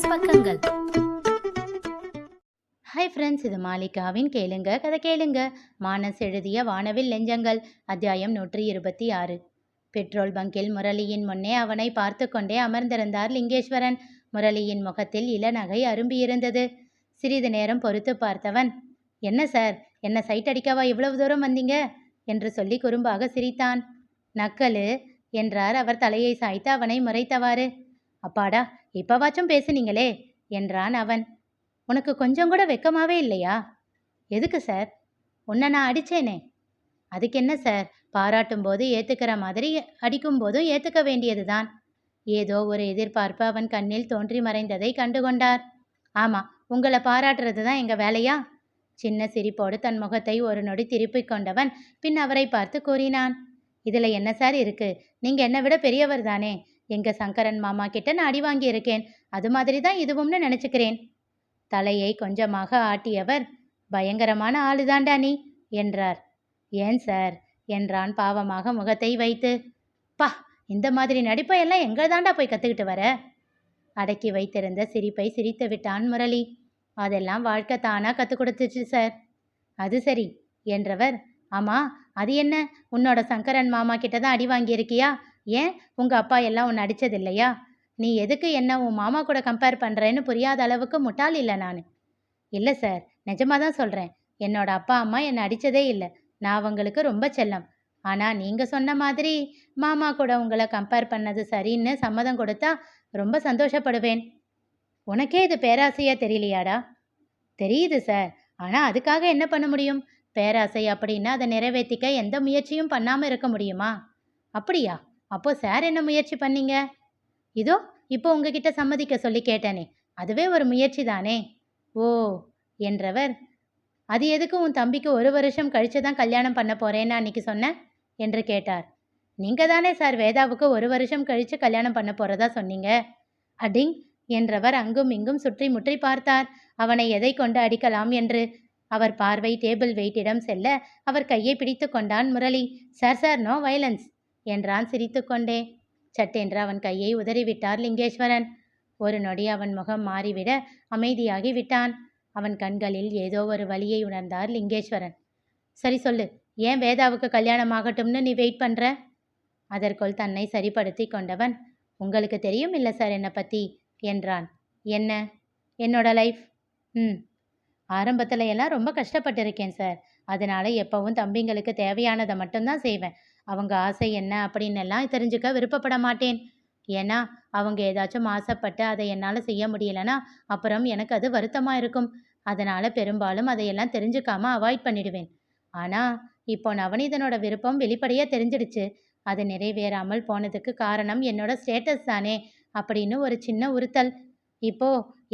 மானஸ் பக்கங்கள். Hi friends இது மாலிகாவின் கேளுங்க கதை கேளுங்க. மானஸ் எழுதிய வானவில் லெஞ்சங்கள் அத்தியாயம் நூற்றி இருபத்தி ஆறு. பெட்ரோல் பங்கில் முரளியின் முன்னே அவனை பார்த்து கொண்டே அமர்ந்திருந்தார் லிங்கேஸ்வரன். முரளியின் முகத்தில் இளநகை அரும்பியிருந்தது. சிறிது நேரம் பொறுத்து பார்த்தவன் என்ன சார் என்ன சைட் அடிக்கவா இவ்வளவு தூரம் வந்தீங்க? என்று சொல்லி குறும்பாக சிரித்தான். நக்கலு என்றார் அவர் தலையை சாய்த்து அவனை முறைத்தவாறு. அப்பாடா இப்பவாச்சும் பேசுனீங்களே என்றான் அவன். உனக்கு கொஞ்சம் கூட வெக்கமாவே இல்லையா? எதுக்கு சார்? உன்னை நான் அடிச்சேனே. அதுக்கு என்ன சார்? பாராட்டும் போது ஏத்துக்கிற மாதிரி அடிக்கும் போதும் ஏத்துக்க வேண்டியதுதான். ஏதோ ஒரு எதிர்பார்ப்பு அவன் கண்ணில் தோன்றி மறைந்ததை கண்டுகொண்டார். ஆமா உங்களை பாராட்டுறது தான் எங்க வேலையா? சின்ன சிரிப்போடு தன் முகத்தை ஒரு நொடி திருப்பிக் கொண்டவன் பின் அவரை பார்த்து கூறினான். இதுல என்ன சார் இருக்கு? நீங்க என்னை விட பெரியவர் தானே? எங்கள் சங்கரன் மாமா கிட்ட நான் அடி வாங்கியிருக்கேன். அது மாதிரி தான் இதுவும்னு நினச்சிக்கிறேன். தலையை கொஞ்சமாக ஆட்டியவர் பயங்கரமான ஆளுதாண்டா நீ என்றார். ஏன் சார்? என்றான் பாவமாக முகத்தை வைத்து. பா இந்த மாதிரி நடிப்பை எல்லாம் தாண்டா போய் கற்றுக்கிட்டு வர? அடக்கி வைத்திருந்த சிரிப்பை சிரித்து விட்டான் முரளி. அதெல்லாம் வாழ்க்கை தானாக கற்றுக் கொடுத்துச்சு சார். அது சரி என்றவர். ஆமாம் அது என்ன? உன்னோட சங்கரன் மாமா கிட்ட தான் அடி வாங்கியிருக்கியா? ஏன்? உங்க அப்பா எல்லாம் உன்னை அடிச்சது இல்லையா? நீ எதுக்கு என்ன உன் மாமா கூட கம்பேர் பண்ணுறேன்னு புரியாத அளவுக்கு முட்டாள் இல்லை நான். இல்லை சார் நிஜமாக தான் சொல்கிறேன் என்னோட அப்பா அம்மா என்னை அடித்ததே இல்லை. நான் அவங்களுக்கு ரொம்ப செல்லம். ஆனால் நீங்கள் சொன்ன மாதிரி மாமா கூட உங்களை கம்பேர் பண்ணது சரின்னு சம்மதம் கொடுத்தா ரொம்ப சந்தோஷப்படுவேன். உனக்கே இது பேராசையாக தெரியலையாடா? தெரியுது சார் ஆனால் அதுக்காக என்ன பண்ண முடியும்? பேராசை அப்படின்னா அதை நிறைவேற்றிக்க எந்த முயற்சியும் பண்ணாமல் இருக்க முடியுமா? அப்படியா? அப்போ சார் என்ன முயற்சி பண்ணீங்க? இதோ இப்போ உங்ககிட்ட சம்மதிக்க சொல்லி கேட்டேனே. அதுவே ஒரு முயற்சி தானே? ஓ என்றவர் அது எதுக்கு உன் தம்பிக்கு ஒரு வருஷம் கழிச்சு தான் கல்யாணம் பண்ண போறேன்னு அன்னைக்கு சொன்னேன் என்று கேட்டார். நீங்க தானே சார் வேதாவுக்கு ஒரு வருஷம் கழிச்சு கல்யாணம் பண்ண போறதா சொன்னீங்க? அடிங் என்றவர் அங்கும் இங்கும் சுற்றி முற்றி பார்த்தார். அவனை எதை கொண்டு அடிக்கலாம் என்று. அவர் பார்வை டேபிள் வெயிட்டிடம் செல்ல அவர் கையை பிடித்து கொண்டான் Murali. Sir sir no violence. என்றான் சிரித்துக்கொண்டே. சட்டென்று அவன் கையை உதறிவிட்டார் லிங்கேஸ்வரன். ஒரு நொடி அவன் முகம் மாறிவிட அமைதியாகி விட்டான். அவன் கண்களில் ஏதோ ஒரு வழியை உணர்ந்தார் லிங்கேஸ்வரன். சரி சொல்லு ஏன் வேதாவுக்கு கல்யாணம் ஆகட்டும்னு நீ வெயிட் பண்ற? அதற்குள் தன்னை சரிப்படுத்தி கொண்டவன் உங்களுக்கு தெரியும் இல்லை சார் என்னை பற்றி என்றான். என்ன? என்னோட லைஃப் ம். ஆரம்பத்துல எல்லாம் ரொம்ப கஷ்டப்பட்டிருக்கேன் சார். அதனால எப்பவும் தம்பிங்களுக்கு தேவையானதை மட்டும்தான் செய்வேன். அவங்க ஆசை என்ன அப்படின்னு எல்லாம் தெரிஞ்சுக்க விருப்பப்பட மாட்டேன். ஏன்னா அவங்க ஏதாச்சும் ஆசைப்பட்டு அதை என்னால் செய்ய முடியலனா அப்புறம் எனக்கு அது வருத்தமாக இருக்கும். அதனால் பெரும்பாலும் அதையெல்லாம் தெரிஞ்சுக்காம அவாய்ட் பண்ணிடுவேன். ஆனால் இப்போ நவநீதனோட விருப்பம் வெளிப்படையாக தெரிஞ்சிடுச்சு. அது நிறைவேறாமல் போனதுக்கு காரணம் என்னோட ஸ்டேட்டஸ் தானே அப்படின்னு ஒரு சின்ன உறுத்தல். இப்போ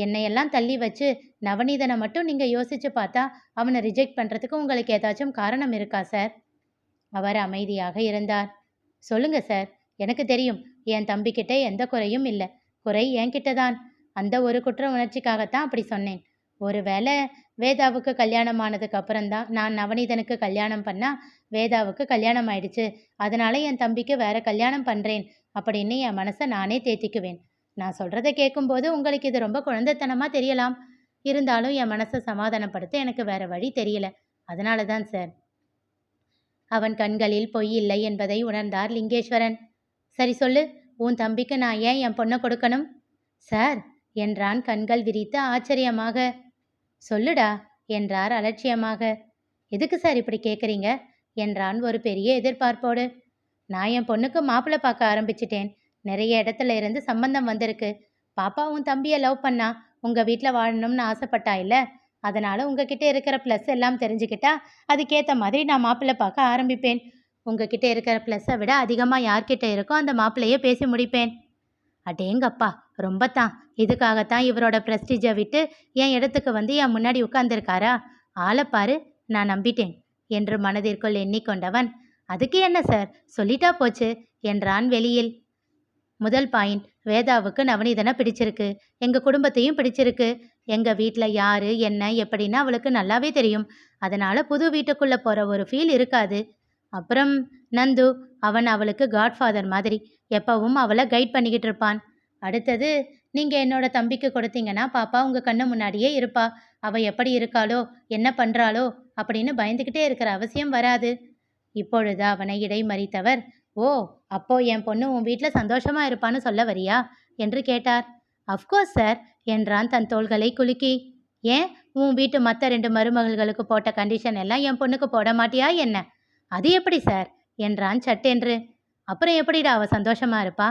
என்னையெல்லாம் தள்ளி வச்சு நவநீதனை மட்டும் நீங்கள் யோசிச்சு பார்த்தா அவனை ரிஜெக்ட் பண்ணுறதுக்கு உங்களுக்கு ஏதாச்சும் காரணம் இருக்கா சார் அவர் அமைதியாக இருந்தார். சொல்லுங்க சார். எனக்கு தெரியும் என் தம்பிக்கிட்ட எந்த குறையும் இல்லை. குறை என்கிட்ட தான். அந்த ஒரு குற்ற உணர்ச்சிக்காகத்தான் அப்படி சொன்னேன். ஒருவேளை வேதாவுக்கு கல்யாணம் ஆனதுக்கு அப்புறம்தான் நான் நவநீதனுக்கு கல்யாணம் பண்ணா வேதாவுக்கு கல்யாணம் ஆயிடுச்சு. அதனால என் தம்பிக்கு வேற கல்யாணம் பண்றேன் அப்படின்னு என் மனசை நானே தேத்திக்குவேன். நான் சொல்றதை கேட்கும்போது உங்களுக்கு இது ரொம்ப குழந்தைத்தனமா தெரியலாம். இருந்தாலும் என் மனசை சமாதானப்படுத்த எனக்கு வேற வழி தெரியல. அதனால தான் சார். அவன் கண்களில் பொய் இல்லை என்பதை உணர்ந்தார் லிங்கேஸ்வரன். சரி சொல்லு உன் தம்பிக்கு நான் ஏன் என் பொண்ணை கொடுக்கணும்? சார் என்றான் கண்கள் விரித்து ஆச்சரியமாக. சொல்லுடா என்றார் அலட்சியமாக. எதுக்கு சார் இப்படி கேட்குறீங்க என்றான் ஒரு பெரிய எதிர்பார்ப்போடு. நான் என் பொண்ணுக்கு மாப்பிள்ளை பார்க்க ஆரம்பிச்சிட்டேன். நிறைய இடத்துல இருந்து சம்பந்தம் வந்திருக்கு. பாப்பா உன் தம்பியை லவ் பண்ணா உங்கள் வீட்டில் வாழணும்னு ஆசைப்பட்டா இல்லை? அதனால் உங்ககிட்ட இருக்கிற ப்ளஸ் எல்லாம் தெரிஞ்சுக்கிட்டா அதுக்கேற்ற மாதிரி நான் மாப்பிள்ளை பார்க்க ஆரம்பிப்பேன். உங்ககிட்ட இருக்கிற ப்ளஸ்ஸை விட அதிகமாக யார்கிட்ட இருக்கோ அந்த மாப்பிள்ளையே பேசி முடிப்பேன். அடேங்கப்பா ரொம்ப தான் இதுக்காகத்தான் இவரோட ப்ரெஸ்டீஜை விட்டு என் இடத்துக்கு வந்து என் முன்னாடி உட்காந்துருக்காரா ஆளை பாரு நான் நம்பிட்டேன். என்று மனதிற்குள் எண்ணிக்கொண்டவன் அதுக்கு என்ன சார் சொல்லிட்டா போச்சு என்றான் வெளியில். முதல் பாயிண்ட் வேதாவுக்கு நவநீதனை பிடிச்சிருக்கு. எங்கள் குடும்பத்தையும் பிடிச்சிருக்கு. எங்கள் வீட்டில் யார் என்ன எப்படின்னு அவளுக்கு நல்லாவே தெரியும். அதனால் புது வீட்டுக்குள்ளே போகிற ஒரு ஃபீல் இருக்காது. அப்புறம் நந்து அவன் அவளுக்கு காட்ஃபாதர் மாதிரி. எப்பவும் அவளை கைட் பண்ணிக்கிட்டு இருப்பான். அடுத்தது நீங்கள் என்னோட தம்பிக்கு கொடுத்தீங்கன்னா பாப்பா உங்கள் கண்ணு முன்னாடியே இருப்பா. அவள் எப்படி இருக்காளோ என்ன பண்ணுறாளோ அப்படின்னு பயந்துக்கிட்டே இருக்கிற அவசியம் வராது. இப்பொழுது அவனை இடைமறித்தவர் ஓ அப்போ என் பொண்ணு உன் வீட்டில் சந்தோஷமாக இருப்பான்னு சொல்ல வரியா? என்று கேட்டார். அஃப்கோர்ஸ் சார் என்றான் தன் தோள்களை குலுக்கி. ஏன்? உன் வீட்டு மற்ற ரெண்டு மருமகள்களுக்கு போட்ட கண்டிஷன் எல்லாம் என் பொண்ணுக்கு போட மாட்டியா என்ன? அது எப்படி சார் என்றான் சட்டென்று. அப்புறம் எப்படிடா அவ சந்தோஷமா இருப்பா?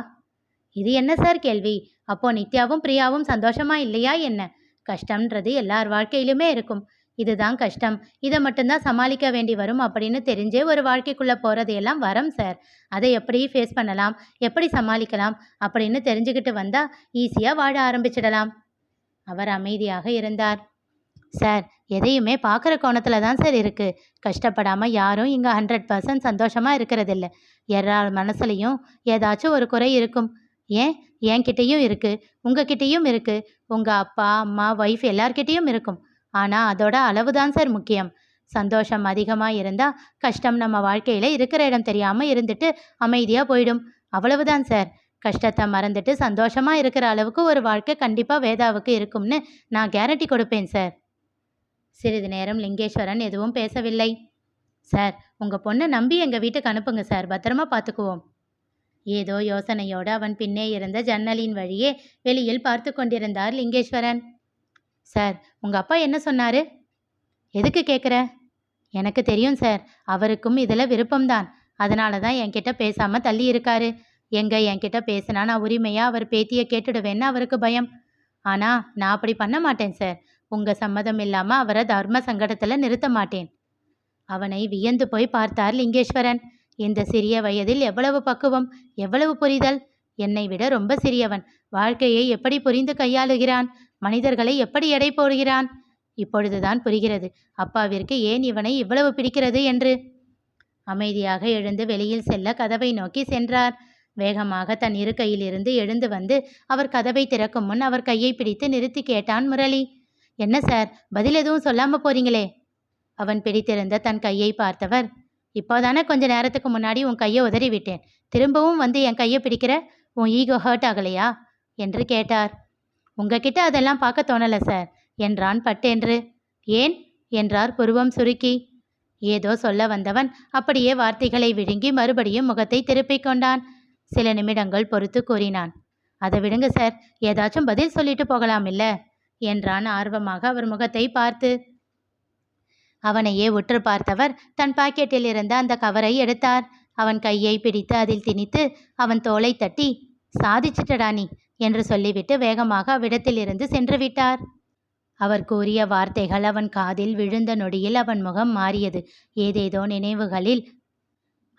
இது என்ன சார் கேள்வி. அப்போ நித்யாவும் பிரியாவும் சந்தோஷமா இல்லையா என்ன? கஷ்டம்ன்றது எல்லார் வாழ்க்கையிலுமே இருக்கும். இதுதான் கஷ்டம். இதை மட்டும்தான் சமாளிக்க வேண்டி வரும் அப்படின்னு தெரிஞ்சே ஒரு வாழ்க்கைக்குள்ளே போகிறது எல்லாம் வரம் சார் அதை எப்படி ஃபேஸ் பண்ணலாம்? எப்படி சமாளிக்கலாம்? அப்படின்னு தெரிஞ்சுக்கிட்டு வந்தால் ஈஸியாக வாழ ஆரம்பிச்சிடலாம். அவர் அமைதியாக இருந்தார். சார் எதையுமே பார்க்குற கோணத்தில் தான் சார் இருக்குது கஷ்டப்படாமல் யாரும் இங்கே ஹண்ட்ரட் பர்சன்ட் சந்தோஷமாக இருக்கிறதில்ல. எல்லார் மனசுலையும் ஏதாச்சும் ஒரு குறை இருக்கும். ஏன்? என்கிட்டேயும் இருக்குது உங்ககிட்டேயும் இருக்குது உங்கள் அப்பா அம்மா ஒய்ஃப் எல்லார்கிட்டேயும் இருக்கும். ஆனால் அதோட அளவு தான் சார் முக்கியம். சந்தோஷம் அதிகமாக இருந்தால் கஷ்டம் நம்ம வாழ்க்கையில் இருக்கிற இடம் தெரியாமல் இருந்துட்டு அமைதியாக போயிடும். அவ்வளவுதான் சார். கஷ்டத்தை மறந்துட்டு சந்தோஷமாக இருக்கிற அளவுக்கு ஒரு வாழ்க்கை கண்டிப்பாக வேதாவுக்கு இருக்கும்னு நான் கேரண்டி கொடுப்பேன் சார். சிறிது நேரம் லிங்கேஸ்வரன் எதுவும் பேசவில்லை. சார் உங்கள் பொண்ணை நம்பி எங்கள் வீட்டுக்கு அனுப்புங்க சார். பத்திரமா பார்த்துக்குவோம் ஏதோ யோசனையோடு அவன் பின்னே இருந்த ஜன்னலின் வழியே வெளியில் பார்த்து கொண்டிருந்தார் லிங்கேஸ்வரன். சார் உங்கள் அப்பா என்ன சொன்னார்? எதுக்கு கேட்குற எனக்கு தெரியும் சார். அவருக்கும் இதில் விருப்பம்தான். அதனால தான் என்கிட்ட பேசாமல் தள்ளி இருக்காரு. எங்க என்கிட்ட பேசினா நான் உரிமையாக அவர் பேத்தியை கேட்டுடுவேன்னு அவருக்கு பயம். ஆனால் நான் அப்படி பண்ண மாட்டேன் சார். உங்கள் சம்மதம் இல்லாமல் அவரை தர்ம சங்கடத்தில் நிறுத்த மாட்டேன். அவனை வியந்து போய் பார்த்தார் லிங்கேஸ்வரன். இந்த சிறிய வயதில் எவ்வளவு பக்குவம் எவ்வளவு புரிதல்? என்னை விட ரொம்ப சிறியவன். வாழ்க்கையை எப்படி புரிந்து கையாளுகிறான்? மனிதர்களை எப்படி எடை போடுகிறான்? இப்பொழுதுதான் புரிகிறது. அப்பாவிற்கு ஏன் இவனை இவ்வளவு பிடிக்கிறது என்று? அமைதியாக எழுந்து வெளியில் செல்ல கதவை நோக்கி சென்றார். வேகமாக தன் இருக்கையிலிருந்து எழுந்து வந்து அவர் கதவை திறக்கும் முன் அவர் கையை பிடித்து நிறுத்தி கேட்டான் முரளி. என்ன சார் பதில் எதுவும் சொல்லாம போறீங்களே? அவன் பிடித்திருந்த தன் கையை பார்த்தவர். இப்போதானே கொஞ்ச நேரத்துக்கு முன்னாடி உன் கையை உதறிவிட்டேன். திரும்பவும் வந்து என் கையை பிடிக்கிற? உன் ஈகோ ஹர்ட் ஆகலையா? என்று கேட்டார். உங்ககிட்ட அதெல்லாம் பார்க்க தோணலை சார். என்றான் பட்டென்று. ஏன்? என்றார் புருவம் சுருக்கி. ஏதோ சொல்ல வந்தவன் அப்படியே வார்த்தைகளை விழுங்கி மறுபடியும் முகத்தை திருப்பிக் கொண்டான். சில நிமிடங்கள் பொறுத்து கூறினான். அதை விடுங்க சார். ஏதாச்சும் பதில் சொல்லிட்டு போகலாம் இல்ல? என்றான் ஆர்வமாக அவர் முகத்தை பார்த்து. அவனையே உற்று பார்த்தவர் தன் பாக்கெட்டில் இருந்த அந்த கவரை எடுத்தார். அவன் கையை பிடித்து அதில் திணித்து அவன் தோலை தட்டி சாதிச்சிட்டடா நீ. என்று சொல்லிவிட்டு வேகமாக அவ்விடத்திலிருந்து சென்று விட்டார். அவர் கூறிய வார்த்தைகள் அவன் காதில் விழுந்த நொடியில் அவன் முகம் மாறியது. ஏதேதோ நினைவுகளில்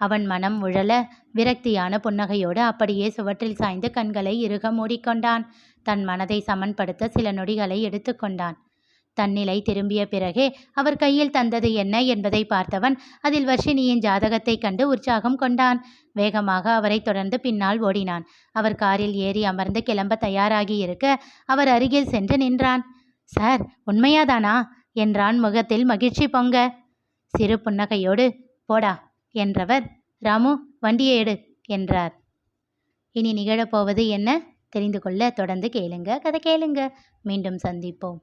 அவன் மனம் உழல விரக்தியான புன்னகையோடு அப்படியே சுவற்றில் சாய்ந்து கண்களை இறுக மூடிக்கொண்டான். தன் மனதை சமன்படுத்த சில நொடிகளை எடுத்துக்கொண்டான். தன்னிலை திரும்பிய பிறகே அவர் கையில் தந்தது என்ன என்பதை பார்த்தவன் அதில் வர்ஷினியின் ஜாதகத்தை கண்டு உற்சாகம் கொண்டான். வேகமாக அவரை தொடர்ந்து பின்னால் ஓடினான். அவர் காரில் ஏறி அமர்ந்து கிளம்ப தயாராகி இருக்க அவர் அருகில் சென்று நின்றான். சார் உண்மையாதானா? என்றான் முகத்தில் மகிழ்ச்சி பொங்க. சிறு புன்னகையோடு போடா என்றவர். ராமு வண்டியை எடு என்றார். இனி நிகழப்போவது என்ன? தெரிந்து கொள்ள தொடர்ந்து கேளுங்க. கதை கேளுங்க. மீண்டும் சந்திப்போம்.